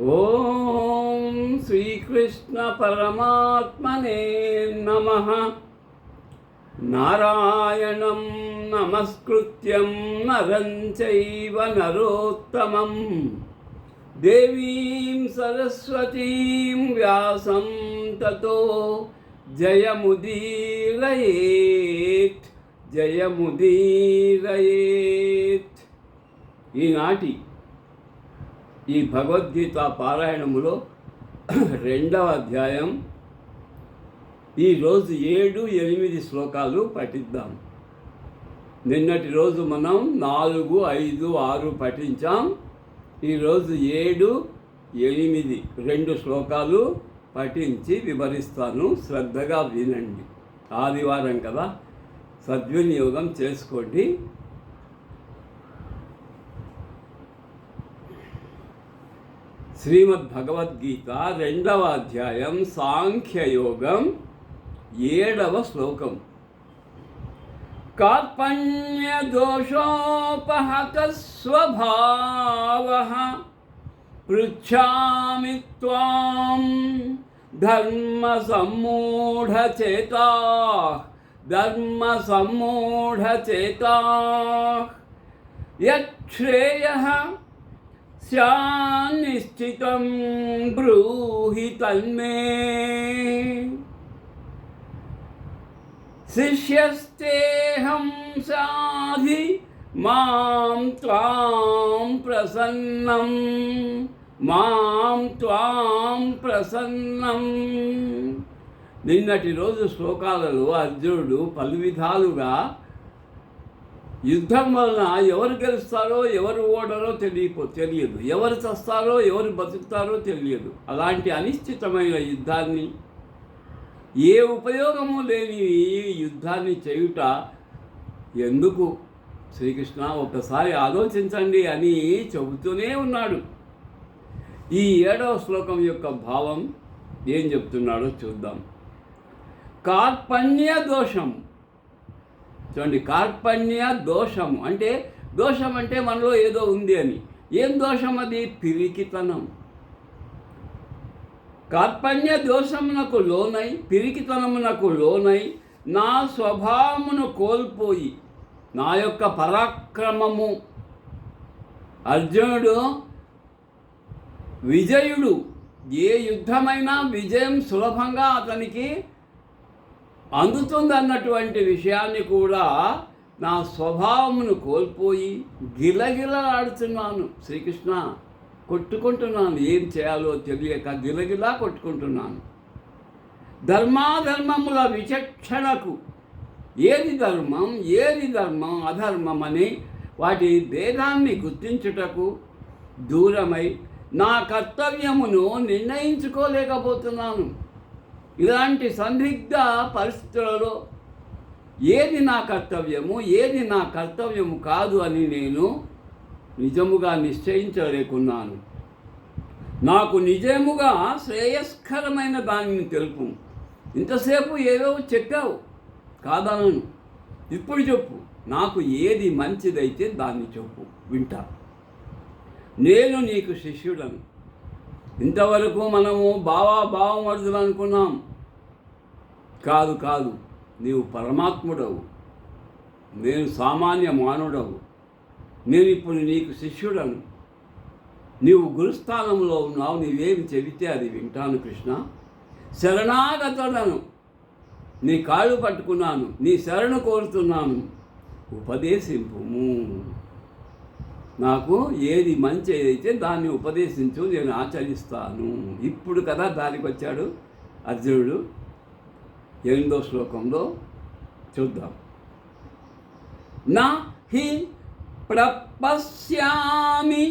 ఓం శ్రీకృష్ణ పరమాత్మనే నమ. నారాయణం నమస్కృత్యం నరం చైవ నరోత్తమం. దేవీం సరస్వతీం వ్యాసం తతో జయముదీరయేత్ జయముదీరయేత్. ఈనాటి ఈ భగవద్గీత పారాయణములో రెండవ అధ్యాయం. ఈరోజు ఏడు ఎనిమిది శ్లోకాలు పఠిద్దాం. నిన్నటి రోజు మనం నాలుగు ఐదు ఆరు పఠించాం. ఈరోజు ఏడు ఎనిమిది రెండు శ్లోకాలు పఠించి వివరిస్తాను. శ్రద్ధగా వినండి. ఆదివారం కదా. సద్వినియోగం చేసుకోండి. శ్రీమద్ భగవద్గీత రెండవ అధ్యాయం సాంఖ్యయోగం ఏడవ శ్లోకం కార్పణ్య దోషోపహత స్వభావ పృచ్ఛామి త్వాం ధర్మ సమ్మూఢచేతా ధర్మ శానిశ్చితం బ్రూహి తన్మే. శిష్యస్తేహం సాధి మాం త్వాం ప్రసన్నం. మాం త్వాం ప్రసన్నం. నిన్నటి రోజు శ్లోకాలలో అర్జునుడు పలు విధాలుగా యుద్ధం వలన ఎవరు గెలుస్తారో ఎవరు ఓడరో తెలియపో తెలియదు. ఎవరు చస్తారో ఎవరు బతుకుతారో తెలియదు. అలాంటి అనిశ్చితమైన యుద్ధాన్ని ఏ ఉపయోగము లేని ఈ యుద్ధాన్ని చేయుట ఎందుకు? శ్రీకృష్ణ ఒకసారి ఆలోచించండి అని చెబుతూనే ఉన్నాడు. ఈ ఏడవ శ్లోకం యొక్క భావం ఏం చెప్తున్నాడో చూద్దాం. కార్పణ్య దోషం. చూడండి కార్పణ్య దోషం అంటే దోషం అంటే మనలో ఏదో ఉంది అని. ఏం దోషం అది? పిరికితనం. కార్పణ్య దోషమునకు లోనై పిరికితనమునకు లోనై నా స్వభావమును కోల్పోయి నా యొక్క పరాక్రమము. అర్జునుడు విజయుడు ఏ యుద్ధమైనా విజయం సులభంగా అతనికి అందుతుందన్నటువంటి విషయాన్ని కూడా నా స్వభావమును కోల్పోయి గిలగిలలాడుతున్నాను శ్రీకృష్ణ కొట్టుకుంటున్నాను. ఏం చేయాలో తెలియక గిలగిలా కొట్టుకుంటున్నాను. ధర్మాధర్మముల విచక్షణకు ఏది ధర్మం ఏది ధర్మం అధర్మం అని వాటి భేదాన్ని గుర్తించుటకు దూరమై నా కర్తవ్యమును నిర్ణయించుకోలేకపోతున్నాను. ఇలాంటి సందిగ్ధ పరిస్థితులలో ఏది నా కర్తవ్యము ఏది నా కర్తవ్యము కాదు అని నేను నిజముగా నిశ్చయించలేకున్నాను. నాకు నిజముగా శ్రేయస్కరమైన దానిని తెలుపు. ఇంతసేపు ఏదో చెప్పావు కాదనను. ఇప్పుడు చెప్పు నాకు ఏది మంచిదైతే దాన్ని చెప్పు వింటా. నేను నీకు శిష్యుడను. ఇంతవరకు మనము బావా బావమరుదులు అనుకున్నాం. కాదు కాదు. నీవు పరమాత్ముడవు. నేను సామాన్య మానవుడవు. నేను ఇప్పుడు నీకు శిష్యుడను. నీవు గురుస్థానంలో ఉన్నావు నీవేమి చెబితే అది వింటాను కృష్ణ. శరణాగతుడను. నీ కాళ్ళు పట్టుకున్నాను నీ శరణు కోరుతున్నాను. ఉపదేశింపుము. నాకు ఏది మంచి ఏదైతే దాన్ని ఉపదేశించు నేను ఆచరిస్తాను. ఇప్పుడు కదా దానికి వచ్చాడు అర్జునుడు. ఎనిమిదో శ్లోకంలో చూద్దాం. నా హి ప్రపశ్యామి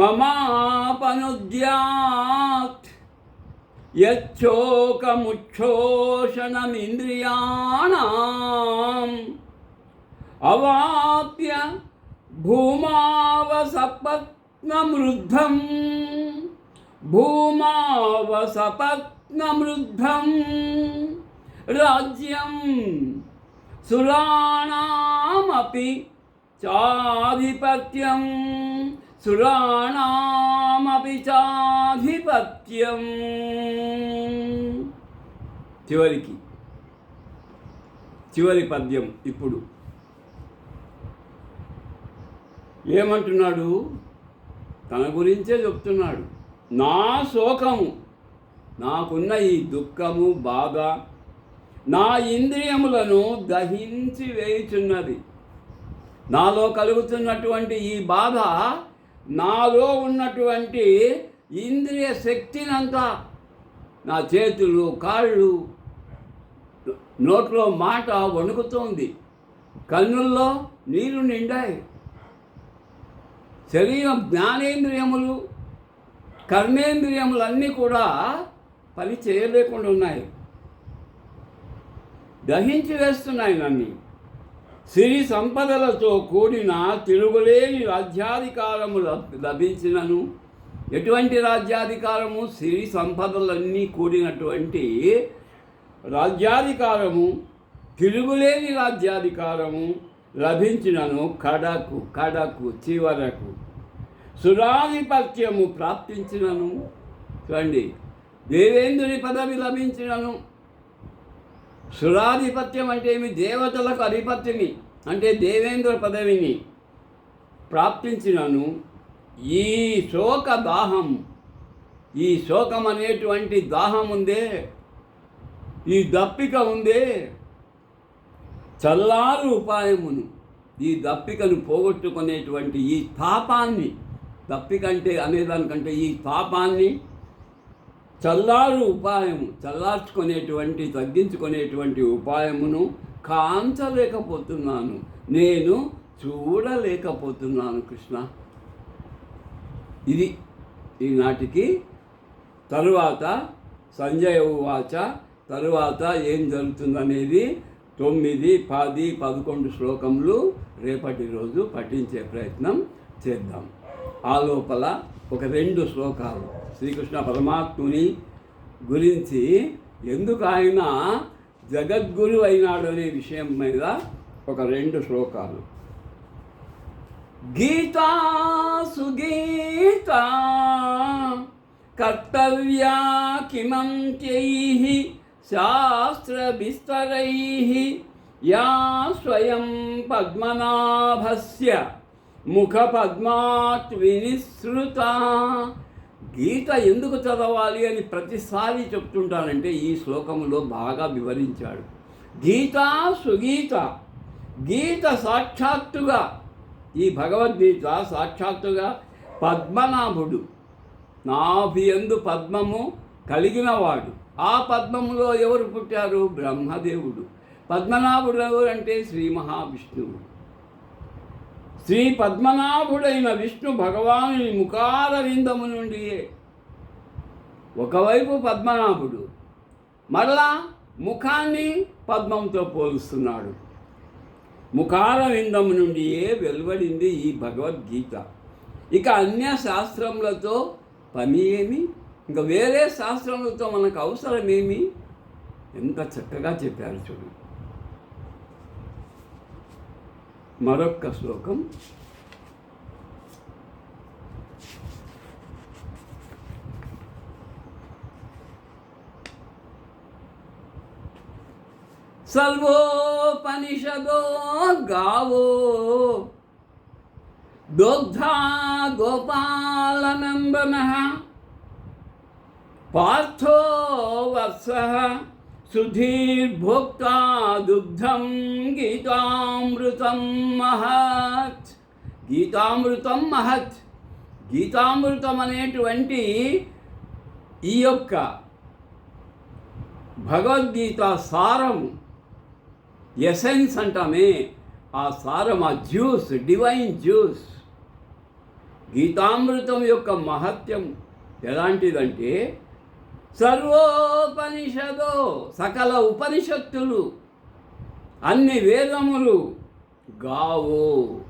మమాపనుద్యాత్ యచ్చోకముచ్చోషణమింద్రియాణం అవాప్య భూమావసపత్నమృద్ధం నమృద్ధం రాజ్యం సురాణామపి చాధిపత్యం. సురాణామపి చాధిపత్యం. చివరికి చివరి పద్యం ఇప్పుడు. ఏమంటున్నాడు? తన గురించే చెప్తున్నాడు. నా శోకము. నాకున్న ఈ దుఃఖము బాధ నా ఇంద్రియములను దహించి వేయుచున్నది. నాలో కలుగుతున్నటువంటి ఈ బాధ నాలో ఉన్నటువంటి ఇంద్రియ శక్తినంతా నా చేతులు కాళ్ళు నోట్లో మాట వణుకుతోంది. కన్నుల్లో నీరు నిండాయి. శరీరం జ్ఞానేంద్రియములు కర్మేంద్రియములు అన్నీ కూడా పని చేయలేకుండా ఉన్నాయి. దహించి వేస్తున్నాయి నన్ను. సిరి సంపదలతో కూడిన తిరుగులేని రాజ్యాధికారము లభించినను. ఎటువంటి రాజ్యాధికారము? సిరి సంపదలన్నీ కూడినటువంటి రాజ్యాధికారము తిరుగులేని రాజ్యాధికారము లభించినను కడకు కడకు చివరకు. సురాధిపత్యము ప్రాప్తించినను. చూడండి దేవేంద్రుని పదవి లభించినను. సురాధిపత్యం అంటే ఏమి? దేవతలకు అధిపత్యని అంటే దేవేంద్ర పదవిని ప్రాప్తించినను. ఈ శోక దాహం ఈ శోకం అనేటువంటి దాహం ఉందే ఈ దప్పిక ఉందే చల్లారు ఉపాయమును. ఈ దప్పికను పోగొట్టుకునేటువంటి ఈ తాపాన్ని దప్పిక అంటే అనేదానికంటే ఈ తాపాన్ని చల్లారు ఉపాయము చల్లార్చుకునేటువంటి తగ్గించుకునేటువంటి ఉపాయమును కాంచలేకపోతున్నాను. నేను చూడలేకపోతున్నాను కృష్ణ. ఇది ఈనాటికి తరువాత సంజయ ఉవాచ తరువాత ఏం జరుగుతుందనేది తొమ్మిది పది పదకొండు శ్లోకములు రేపటి రోజు పఠించే ప్రయత్నం చేద్దాం. ఆ లోపల ఒక రెండు శ్లోకాలు. శ్రీకృష్ణ పరమాత్ముని గురించి ఎందుకు ఆయన జగద్గురు అయినాడు అనే విషయం మీద ఒక రెండు శ్లోకాలు. గీతా సుగీత కర్తవ్యా కిమంత్యై శాస్త్రవిస్తరై యా స్వయం పద్మనాభస్య ముఖపద్మాత్ వినిసృత. గీత ఎందుకు చదవాలి అని ప్రతిసారి చెప్తుంటానంటే ఈ శ్లోకంలో బాగా వివరించాడు. గీత సుగీత. గీత సాక్షాత్తుగా ఈ భగవద్గీత సాక్షాత్తుగా పద్మనాభుడు. నాభియందు పద్మము కలిగినవాడు. ఆ పద్మములో ఎవరు పుట్టారు? బ్రహ్మదేవుడు. పద్మనాభుడు ఎవరు అంటే శ్రీ మహావిష్ణువు. శ్రీ పద్మనాభుడైన విష్ణు భగవానుని ముఖార విందము నుండి ఒకవైపు పద్మనాభుడు మరలా ముఖాన్ని పద్మంతో పోలుస్తున్నాడు. ముఖార విందము నుండియే వెలువడింది ఈ భగవద్గీత? ఇక అన్య శాస్త్రములతో పని ఏమి? ఇంకా వేరే శాస్త్రములతో మనకు అవసరమేమి? ఎంత చక్కగా చెప్పారు చూడు. మరొక్క శ్లోకం సర్వోపనిషదో గావో దోగ్ధా గోపాలనందన పార్థో వత్స సుధీర్భోక్తా దుగ్ధం గీతామృతం మహత్ గీతామృతం మహత్ గీతామృతం అనేటువంటి ఈ యొక్క భగవద్గీత సారం ఎసెన్స్ అంటామే. ఆ సారం ఆ జ్యూస్ డివైన్ జ్యూస్. గీతామృతం యొక్క మహత్యం ఎలాంటిదంటే సర్వోపనిషదో సకల ఉపనిషత్తులు అన్ని వేదములు గావు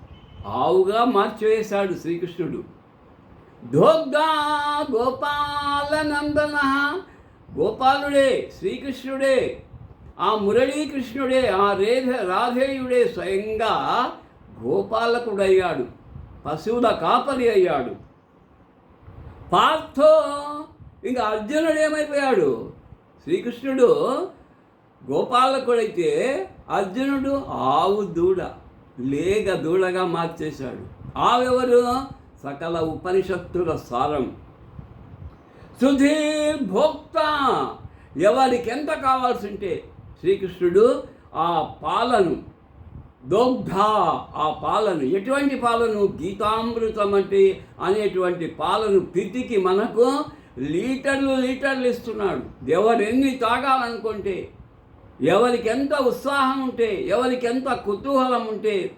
ఆవుగా మార్చివేశాడు శ్రీకృష్ణుడు. ధోగ్గా గోపాలనందన గోపాలుడే శ్రీకృష్ణుడే ఆ మురళీకృష్ణుడే ఆ రేధ రాధేయుడే స్వయంగా గోపాలకుడయ్యాడు పశువుల కాపరి అయ్యాడు. పార్థో ఇంకా అర్జునుడు ఏమైపోయాడు? శ్రీకృష్ణుడు గోపాలకుడైతే అర్జునుడు ఆవు దూడ లేగ దూడగా మార్చేశాడు. ఆవెవరు? సకల ఉపనిషత్తుల సారం. సుధీర్ భోక్త ఎవరికి ఎంత కావాల్సి ఉంటే శ్రీకృష్ణుడు ఆ పాలను దోగ్ధ ఆ పాలను ఎటువంటి పాలను గీతామృతం అంటే అనేటువంటి పాలను పితికి మనకు లీటర్లు లీటర్లు ఇస్తున్నాడు. ఎవరెన్ని తాగాలనుకుంటే ఎవరికి ఎంత ఉత్సాహం ఉంటే ఎవరికి ఎంత కుతూహలం ఉంటే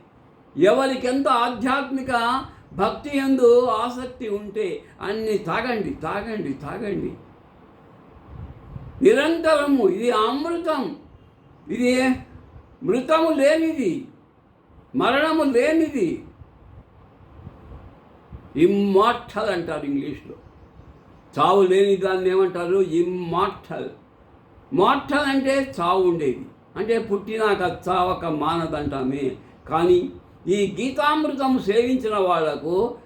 ఎవరికి ఎంత ఆధ్యాత్మిక భక్తి ఎందు ఆసక్తి ఉంటే అన్ని తాగండి తాగండి తాగండి. నిరంతరము ఇది అమృతం. ఇది మృతము లేనిది మరణము లేనిది. ఇమ్మార్టల్ అంటారు ఇంగ్లీష్లో. చావు లేని దాన్ని ఏమంటారు? ఇమ్మార్టల్ మార్టల్ అంటే చావు ఉండేది. అంటే పుట్టినాక చావక మానదంటామే. కానీ ఈ గీతామృతం సేవించిన వాళ్ళకు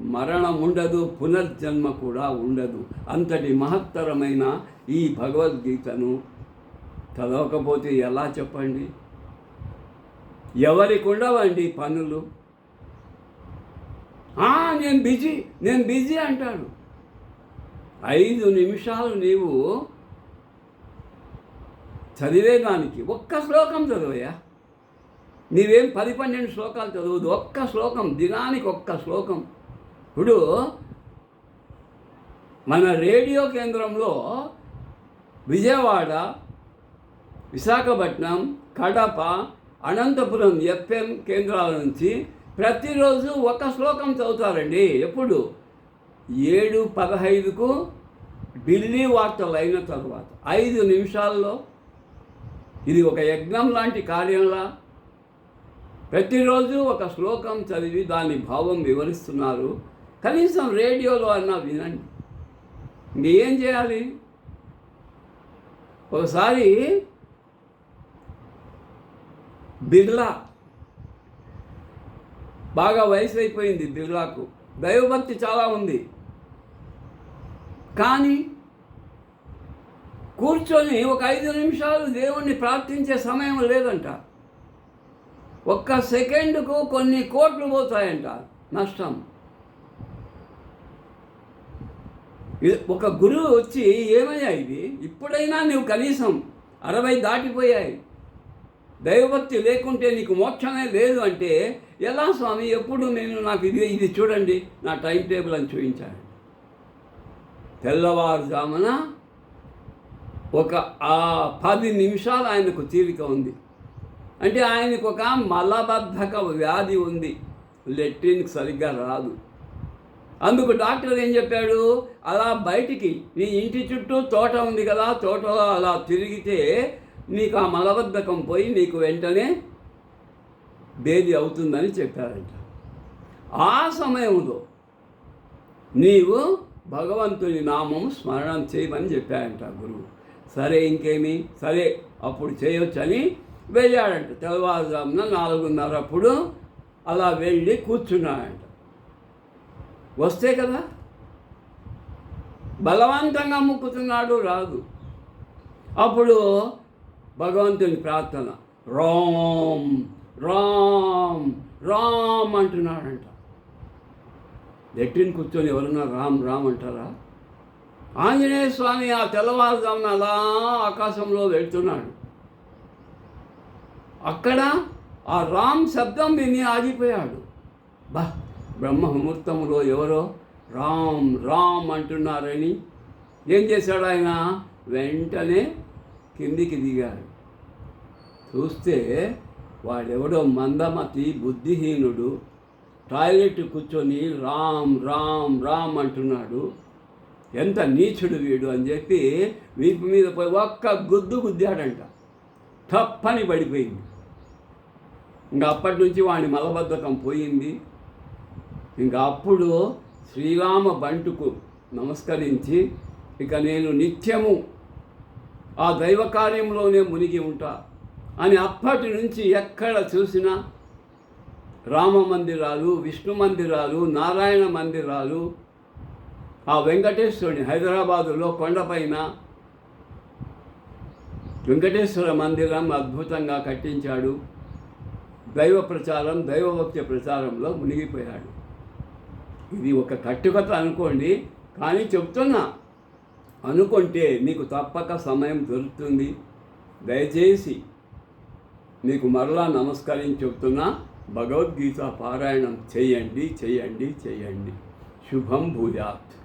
మరణం ఉండదు పునర్జన్మ కూడా ఉండదు. అంతటి మహత్తరమైన ఈ భగవద్గీతను చదవకపోతే ఎలా చెప్పండి? ఎవరికి ఉండవండి పనులు? నేను బిజీ నేను బిజీ అంటాడు. ఐదు నిమిషాలు నీవు చదివేదానికి ఒక్క శ్లోకం చదివయ్యా. నీవేం పది పన్నెండు శ్లోకాలు చదవదు. ఒక్క శ్లోకం దినానికి ఒక్క శ్లోకం. ఇప్పుడు మన రేడియో కేంద్రంలో విజయవాడ విశాఖపట్నం కడప అనంతపురం ఎఫ్ఎం కేంద్రాల నుంచి ప్రతిరోజు ఒక శ్లోకం చదువుతారండి. ఎప్పుడు? ఏడు పదహైదుకు ఢిల్లీ వార్తలు అయిన తర్వాత ఐదు నిమిషాల్లో ఇది ఒక యజ్ఞం లాంటి కార్యంలా. ప్రతిరోజు ఒక శ్లోకం చదివి దాని భావం వివరిస్తున్నారు. కనీసం రేడియోలో అన్నా వినండి. ఇంకేం చేయాలి? ఒకసారి బిర్లా బాగా వయసు అయిపోయింది బిర్లాకు. దైవభక్తి చాలా ఉంది. కానీ కూర్చొని ఒక ఐదు నిమిషాలు దేవుణ్ణి ప్రార్థించే సమయం లేదంట. ఒక్క సెకండ్కు కొన్ని కోట్లు పోతాయంట నష్టం. ఒక గురువు వచ్చి ఏమయ్యా ఇది? ఇప్పుడైనా నువ్వు కనీసం అరవై దాటిపోయాయి. దైవభక్తి లేకుంటే నీకు మోక్షమే లేదు అంటే ఎలా స్వామి ఎప్పుడు నేను నాకు ఇది ఇది చూడండి నా టైం టేబుల్ అని చూపించాడు తెల్లవారుజామున ఒక ఆ పది నిమిషాలు ఆయనకు తీరిక ఉంది. అంటే ఆయనకు ఒక మలబద్ధక వ్యాధి ఉంది. లెట్రిన్కి సరిగ్గా రాదు. అందుకు డాక్టర్ ఏం చెప్పాడు? అలా బయటికి నీ ఇంటి చుట్టూ తోట ఉంది కదా తోటలో అలా తిరిగితే నీకు ఆ మలబద్ధకం పోయి నీకు వెంటనే భేది అవుతుందని చెప్పారంట. ఆ సమయంలో నీవు భగవంతుని నామం స్మరణం చేయమని చెప్పాడంట గురువు. సరే ఇంకేమి? సరే అప్పుడు చేయొచ్చని వెళ్ళాడంట. తెల్లవారుజామున నాలుగున్నర అప్పుడు అలా వెళ్ళి కూర్చున్నాడంట. వస్తే కదా? బలవంతంగా ముక్కుతున్నాడు రాదు. అప్పుడు భగవంతుని ప్రార్థన. రామ్ రామ్ రామ్ అంటున్నాడంట. లెట్రిన్ కూర్చొని ఎవరన్నా రామ్ రామ్ అంటారా? ఆంజనేయ స్వామి ఆ తెల్లవారుజామున అలా ఆకాశంలో వెళ్తున్నాడు. అక్కడ ఆ రామ్ శబ్దం విని ఆగిపోయాడు. బా బ్రహ్మ ముహూర్తంలో ఎవరో రామ్ రామ్ అంటున్నారని. ఏం చేశాడు ఆయన? వెంటనే కిందికి దిగాడు. చూస్తే వాడెవడో మందమతి బుద్ధిహీనుడు టాయిలెట్ కూర్చొని రామ్ రామ్ రామ్ అంటున్నాడు. ఎంత నీచుడు వీడు అని చెప్పి వీపు మీద పోయి ఒక్క గుద్దు గుద్దాడంట. తప్పని పడిపోయింది. ఇంకా అప్పటి నుంచి వాడి మలబద్ధకం పోయింది. ఇంకా అప్పుడు శ్రీరామ బంటుకు నమస్కరించి ఇక నేను నిత్యము ఆ దైవ కార్యంలోనే మునిగి ఉంటా అని అప్పటి నుంచి ఎక్కడ చూసినా రామ మందిరాలు విష్ణు మందిరాలు నారాయణ మందిరాలు ఆ వెంకటేశ్వరుని హైదరాబాదులో కొండపైన వెంకటేశ్వర మందిరం అద్భుతంగా కట్టించాడు. దైవ ప్రచారం దైవభక్తి ప్రచారంలో మునిగిపోయాడు. ఇది ఒక కట్టుకథ అనుకోండి కానీ చెప్తున్నా. అనుకుంటే మీకు తప్పక సమయం దొరుకుతుంది. దయచేసి మీకు మరలా నమస్కరించి చెప్తున్నా భగవద్గీత పారాయణం చేయండి చేయండి చేయండి. శుభం భూయాత్.